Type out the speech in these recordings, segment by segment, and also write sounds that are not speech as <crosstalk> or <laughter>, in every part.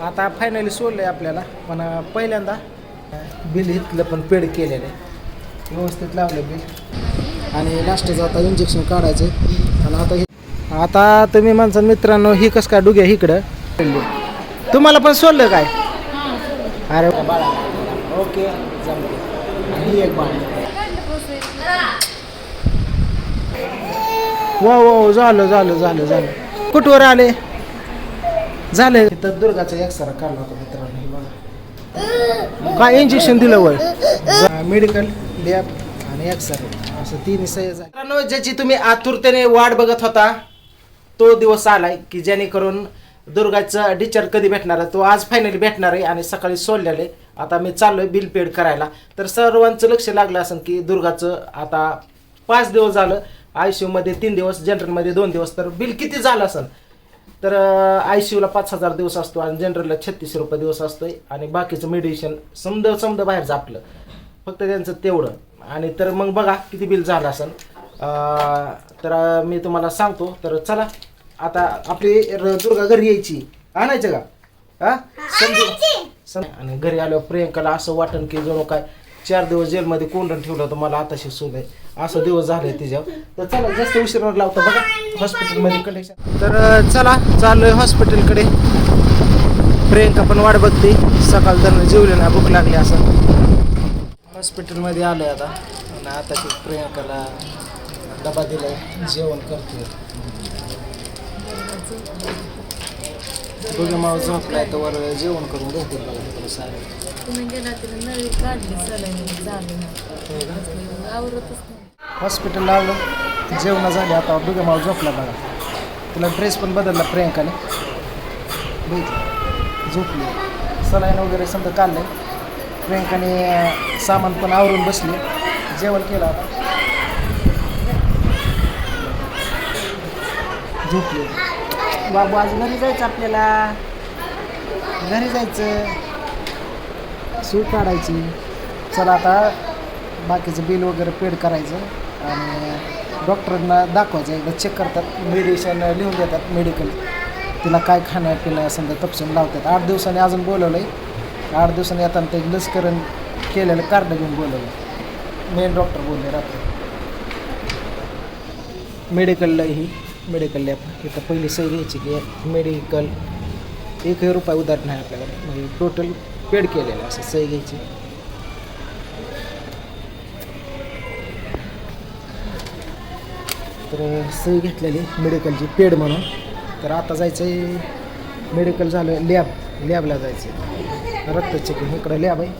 आता फायनली सोडलं आहे आपल्याला पण पहिल्यांदा बिल इथलं पण पेड केलेलं आहे. व्यवस्थित लावलं बिल. आणि लास्टचं आता इंजेक्शन काढायचं आणि आता हे आता तुम्ही माणसा मित्रांनो ही कसं काय डुग्या इकडं? तुम्हाला पण सोडलं काय? अरे बाळा ओके ही एक बाळ. वा झालं झालं झालं झालं. कुठवर आले? झालं. तर दुर्गाचा एक्सरा काढला होता मित्रांनो हे बघा. काय इंजेक्शन दिलं वय? मेडिकल लॅब आणि एक्सरे असं तिन्ही सह्य मित्रांनो ज्याची तुम्ही आतुरतेने वाट बघत होता तो दिवस आलाय की जेणेकरून दुर्गाचा डिचार्ज कधी भेटणार आहे? तो आज फायनली भेटणार आहे आणि सकाळी सोडलेले. आता मी चाललोय बिल पेड करायला. तर सर्वांचं लक्ष लागलं असेल की दुर्गाचं आता पाच दिवस झालं. आय सी यूमध्ये तीन दिवस जनरलमध्ये दोन दिवस. तर बिल किती झालं असेल? तर आय सी यूला पाच हजार दिवस असतो आणि जनरलला छत्तीसशे रुपये दिवस असतोय. आणि बाकीचं मेडिसिन समद समद बाहेर जापलं फक्त त्यांचं तेवढं. आणि तर मग बघा किती बिल झालं असेल तर मी तुम्हाला सांगतो. तर चला आता आपली दुर्गा घरी यायची. आणायचं का? हा? समजू आणि घरी आल्यावर प्रियंकाला असं वाटन की जणू काय चार दिवस जेलमध्ये कोंडून ठेवलं होतं मला आताशी सुद आहे असं दिवस झाले तिच्यावर. तर चला जास्त उशीर न लावतो बघा हॉस्पिटलमध्ये कलेक्शन तर अं, चला चाललोय हॉस्पिटलकडे प्रियंका पण वाट बघते. सकाळ तर जेवले ना भूक लागली असं. हॉस्पिटलमध्ये आलोय आता. आणि आता ती प्रियंकाला डबा दिलाय. जेवण करतोय. दोघे माव झोपलाय तर वर जेवण करून घेतील बघा तिकडे सारे तुम्ही गेला तरी नळी काढली सलाईन झालं ना. आवरतच नाही. हॉस्पिटलला आलो जेवण झाले आता दोघे माव झोपला बघा. तुला ड्रेस पण बदलला प्रियंकाने. बघितलं झोपली. सलाईन वगैरे समजा काढलंय. प्रियंकाने अं, सामान पण आवरून बसले. जेवण केलं आता. झोपले. बाबू आज घरी जायचं आपल्याला. घरी जायचं. सूट काढायची. चला आता बाकीचं बिल वगैरे पेड करायचं. आणि डॉक्टरांना दाखवायचं. एकदा चेक करतात. मेडिसिन लिहून देतात मेडिकल तिला काय खाणं पिणं समजा तपशील लावतात. आठ दिवसांनी अजून बोलवलं आहे आठ दिवसांनी येताना ते लसीकरण केलेलं कार्ड घेऊन बोलवलं मेन डॉक्टर बोलले रात्री. मेडिकललाही मेडिकल लॅब इथं पहिली सही घ्यायची की मेडिकल एकही रुपये उधार नाही आपल्याकडे म्हणजे टोटल पेड केलेलं असं सही घ्यायची तर सही घेतलेली मेडिकलची पेड म्हणून. तर आता जायचं आहे मेडिकल झालं लॅब लॅबला जायचं आहे रक्त चेकिंग इकडं लॅब आहे.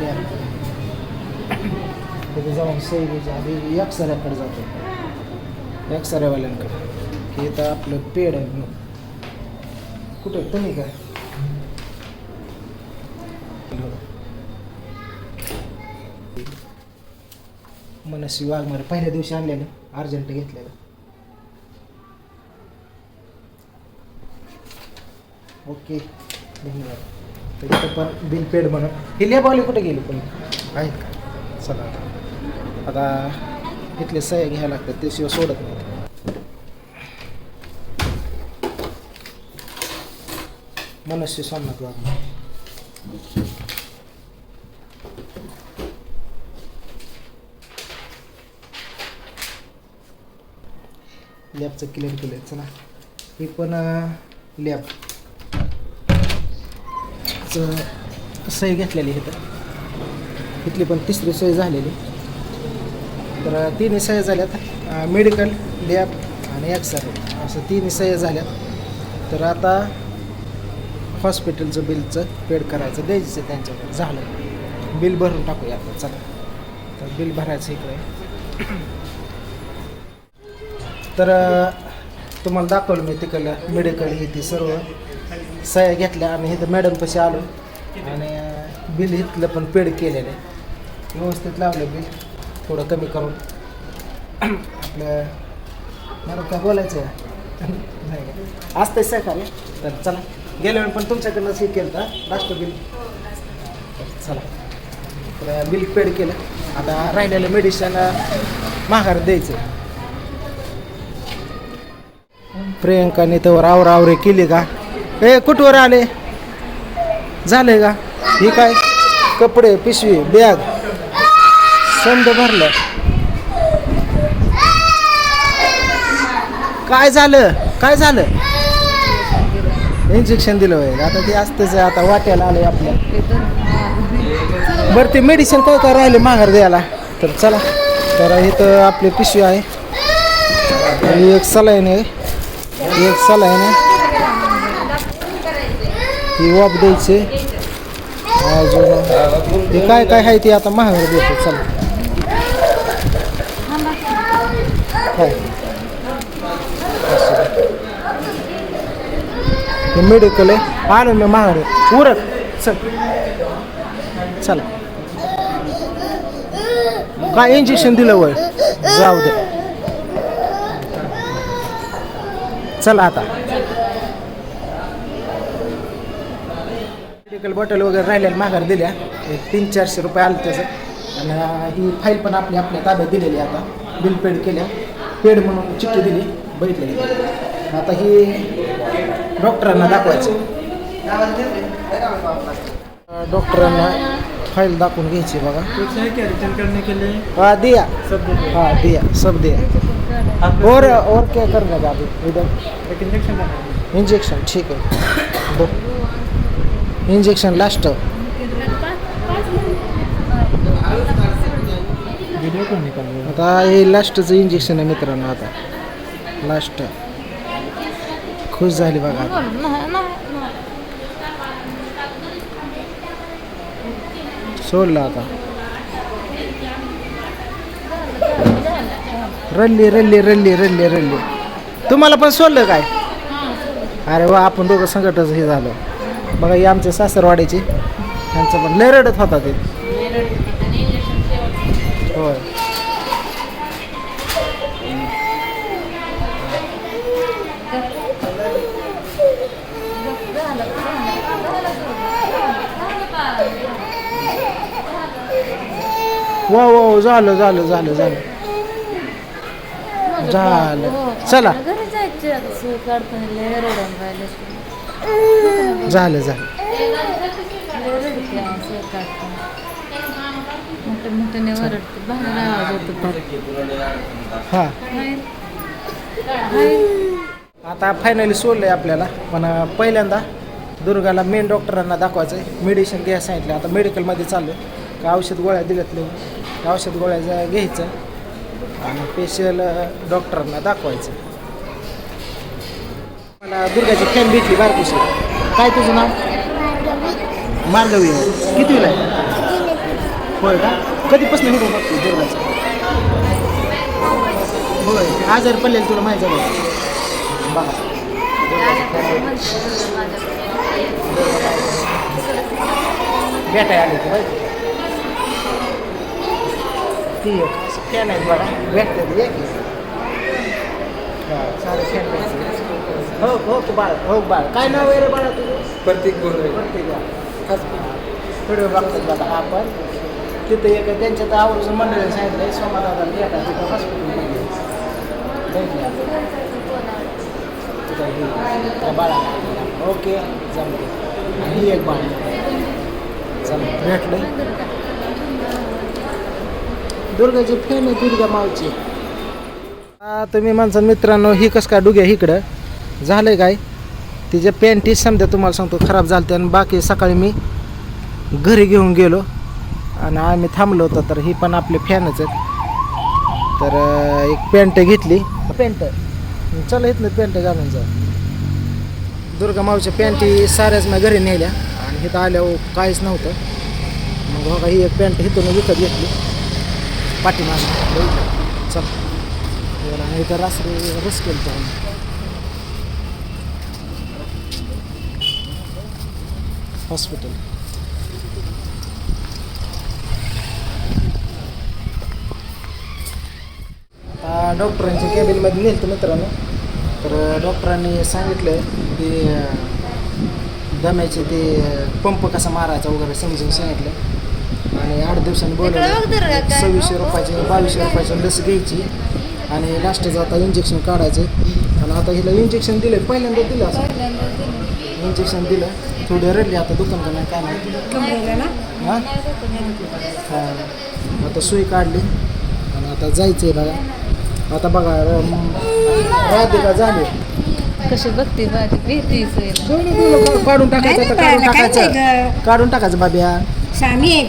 लॅब तिथे जाऊन सही घ्यायची आधी एक्सऱ्याकडे जातो एक्सरेवाल्यांकडे. हे तर आपलं पेड आहे म्हणून. कुठं? तुम्ही काय? मनस्वी वाघमारे पहिल्या दिवशी आणलेलं अर्जंट घेतलेलं. ओके धन्यवाद. तर पण बिल पेड म्हणून. हे लेबवाले कुठे गेले पण? आहेत का? चला आता इथले सह्या घ्यायला लागतात ते शिवाय सोडत नाही. मनस्वी सोमनाथ वाघमारे लॅबचं क्लिअर केलं चला. हे पण लॅबचं सही घेतलेली इथं. इथली पण तिसरी सही झालेली. तर तिन्ही सह्या झाल्यात. मेडिकल लॅब आणि एक्सरे असं तिन्ही सह्या झाल्यात. तर आता हॉस्पिटलचं बिलचं पेड करायचं द्यायचं त्यांच्याकडे. झालं. बिल भरून टाकूया आपण चला. तर बिल भरायचं इकडे. तर तुम्हाला दाखवलं मी तिकडलं मेडिकल हे ती सर्व. सह्या घेतल्या आणि इथं मॅडमपाशी आलो. आणि बिल इथलं पण पेड केलेलं आहे. व्यवस्थित लावलं बिल. थोडं कमी करून. आपलं मला काय बोलायचं आहे? नाही असतंय सहकार्य तर चला. गेल्या वेळी पण तुमच्याकडनंच हे केलं का लास्ट बिल चला. तर बिल पेड केलं. आता राहिलेलं मेडिसिन माघार द्यायचं आहे प्रियंकाने तर आवरावरे केली का? ए कुठवर आले? झालंय का? ही काय? कपडे पिशवी बॅग समज भरलं. काय झालं? काय झालं? इंजेक्शन दिलं होय. आता ते असतंच आहे, आता वाट्याला आलंय आपल्या बरं ते मेडिसिन काय काय राहिले माघार द्यायला तर चला. तर इथं आपली पिशवी आहे. आणि एक सलाईन आहे. एक सलाईन आहे. ही वाप द्यायचे. अजून हे काय काय आहे ते आता महागार देतो चला. काय? हे मेडिकल आहे. आलो मी महागार उरक. चल. चला. काय इंजेक्शन दिलं वय? जाऊ दे. चला आता. मेडिकल बॉटल वगैरे राहिलेल्या माघार दिल्या. एक तीन चारशे रुपये आले त्याचं. आणि ही फाईल पण आपली आपल्या ताब्यात दिलेली आहे आता. बिल पेड केल्या. पेड म्हणून चिठ्ठी दिली. बघितलेली. आता ही डॉक्टरांना दाखवायचं. डॉक्टरांना फाईल दाखवून घ्यायची बघा. रिटर्न दिया. हा दे दिया. सब दिया. और और क्या करने का अभी इधर इंजेक्शन इंजेक्शन ठीक है दो इंजेक्शन लास्ट आता हे लास्टचं इंजेक्शन आहे मित्रांनो आता. लास्ट खुश झाली बघा. आता. सोडलं आता. रल्ली रल्ली रल्ली रल्ली रल्ली तुम्हाला पण सोडलं काय? अरे वा आपण दोघं संकटच हे झालं. बघा ही आमच्या सासरवाडीची. त्यांचं पण लय रडत होता ते. होय. वा वा झालं झालं झालं झालं. झालं. चला. घरी जायचे आता सू काढताना लय रडून राहिले. झालं झालं. रडते आहे काढताना मोठ्याने बाहेर आवाज हां. बाहेर आता फायनली सोडलं आहे आपल्याला. पण अं, पहिल्यांदा दुर्गाला मेन डॉक्टरांना दाखवायचं आहे मेडिसिन घ्यायला सांगितलं आता मेडिकलमध्ये चाललो का औषध गोळ्या दिल्यातले त्या औषध गोळ्या जा- घ्यायचं? आणि स्पेशल डॉक्टरांना दाखवायचं. मला दुर्गाची फॅन भेटली बारकुशी. काय तुझं नाव? मार्गवी. कितीला आहे? होय का? कधीपासून हिडून बघतो दुर्गाचं? होय. आजार पडलेलं तुला माहिती आहे बघा. बघा भेटाय आले ते एक फॅन आहेत बघा भेटते एक सारे फॅन भेटते. हो हो तू बाळ हो बाळ. काय नाव आहे रे बाळा तुझं? प्रतीक बोल रहे व्हिडिओ बघतात बघा हा आपण. तिथं एक त्यांच्या तर आवर्जून मंडळीने सांगितलं सोमादादा भेटा तिथं हॉस्पिटलमध्ये बाळा ओके आणि ही एक बाळ चला भेटलं दुर्गाची फॅन आहे दुर्गा मावची. हा तुम्ही माणसा मित्रांनो ही कस काय डुग्या इकडं? झालंय काय? तिच्या पॅन्टी समजा तुम्हाला सांगतो खराब झालते आणि बाकी सकाळी मी घरी घेऊन गेलो आणि आम्ही थांबलो होतो तर ही पण आपले फॅनच आहेत. तर एक पॅन्ट घेतली. पॅन्ट चला इथनं पॅन्ट घालून जा दुर्गा मावच्या पॅन्टी साऱ्याच मी घरी नेल्या आणि इथं आल्यावर काहीच नव्हतं. मग बघा ही एक पॅन्ट इथून विकत घेतली. पाठीमागे. चल. आणि इथं रस रस केलं आम्ही. हॉस्पिटल. डॉक्टरांच्या कॅबिनमध्ये नेलं मित्रांनो. तर डॉक्टरांनी सांगितलं की दम्याचे ते पंप कसा मारायचा वगैरे समजून सांगितलं आणि आठ दिवसांनी बोलवलं. सव्वीसशे रुपयाचे बावीसशे रुपयाची लस घ्यायची. आणि लास्टचं आता इंजेक्शन काढायचं. आणि आता हिला इंजेक्शन दिलं पहिल्यांदा दिलं असं. इंजेक्शन दिलं. थोडी रडली आता दुकान का नाही. काय हां? नाही. हा. आता सुई काढली. आणि आता जायचंय बघा. आता बघा राधिका झाली. कशी बघते काढून टाकायचं काढून टाकायचं. काढून टाकायचं बाब्या. सामी आहे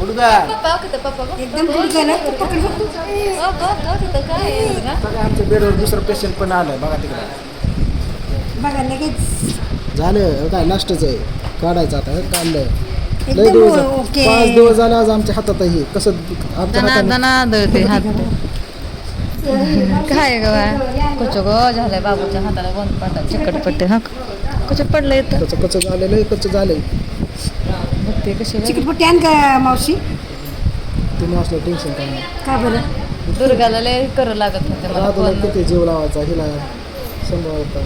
पप्पा पप्पा बघ. एकदम गुडगल आहे. पकड बघ. ओ, बघ, बघ, तिथं काय आहे बघा. बघा आमच्या बेडवर दुसरं पेशंट पण आलंय बघा तिकडे बघा लगेच झालं काय लास्टच आहे काढायचं आता हे काढलं लय एकदम दिवस ओके. पाच दिवस झाले आज आमच्या हातात आहे. कसं आमच्या दना हाताने दना दळते हात काय ग कुछ गो झालंय बाबूच्या हाताला बंद पडला चिकट पट्टे हा कुछ पडलं येतं कसं कसं झालेलं आहे कसं झालंय. बघते कशी बघ. चिकटपट्टी आण का मावशी? तुम्ही असलं टेन्शन काय नाही. का बरं? दुर्गाला लय करू लागत होते मला फोन. किती जीव लावायचा हिला सांभाळता.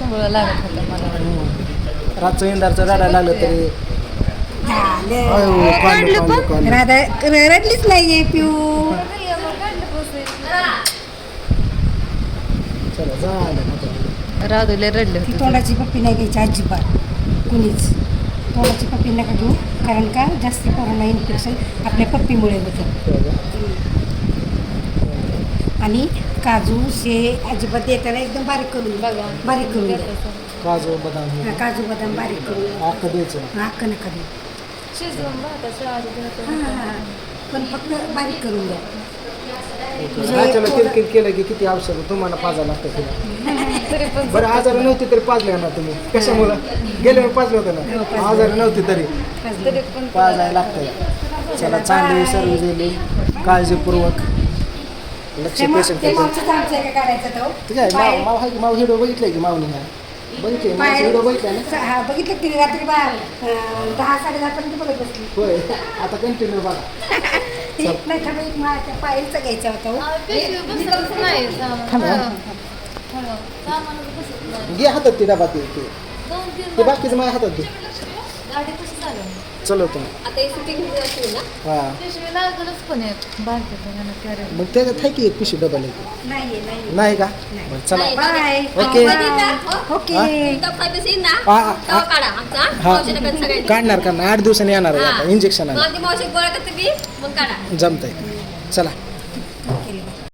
सगळं लागत होतं मला. रातचं इंदारचं रडायला लागलं तरी. झालं. अयो, काढलं, काढलं, काढलं. राधा र- रडलीच नाहीये पिऊ. चला झालं आता. राधू लय रडले ती होते. तोंडाची पप्पी नाही घ्यायची अजिबात. कुणीच. तोंडाची पप्पी नका घेऊ कारण का? जास्त कोरोना इन्फेक्शन आपल्या पप्पीमुळे होतं. आणि काजू शे अजिबात देताना एकदम बारीक करून बघा. बारीक करून द्या काजू बदाम. हे हा, काजू बदाम बारीक करून अख्खं द्यायचं हा, अक्का नका देऊ. शिजवून भाताचं आधी हा, भात. हा, हा. पण फक्त बारीक करून द्या. किरकिर केलं की किती औषध तुम्हाला पाजायला लागतं तिला. बरं आजार नव्हती तरी पाजले ना तुम्ही. कशामुळं? गेले वेळी पाजलं होतं ना? आजार नव्हती तरी. पाजायला लागतंय. चला चांगली सर्विस दिली. काळजीपूर्वक. लक्ष पेशंट माव माव माव व्हिडिओ बघितलाय की मावनी हा बघितले व्हिडिओ ना? बघितलं रात्री दहा साडे दहा पर्यंत बघत बसली. होय. आता कंटिन्यू बघा. <laughs> ते नाही थांबा एक माझ्या घ्यायचा होता नाही. घे हातात ते डबा ते ते बाकीचं माझ्या हातात दे गाडी कशी चालू चलो तुम्ही आता ही सुट्टी घेऊन जाशील ना? हा. पिशवी लागलच पण आहे. बारके जणांना कॅरेट मग त्याच्यात आहे की एक पिशवी डबल आहे नाहीये नाही नाही का? बरं चला. बाय. ओके. ओके. हा. काढणार काढणार. आठ दिवसांनी येणार आहे आता. इंजेक्शन आहे मावशी गोळा करते मी. मग काढा. जमतंय. चला.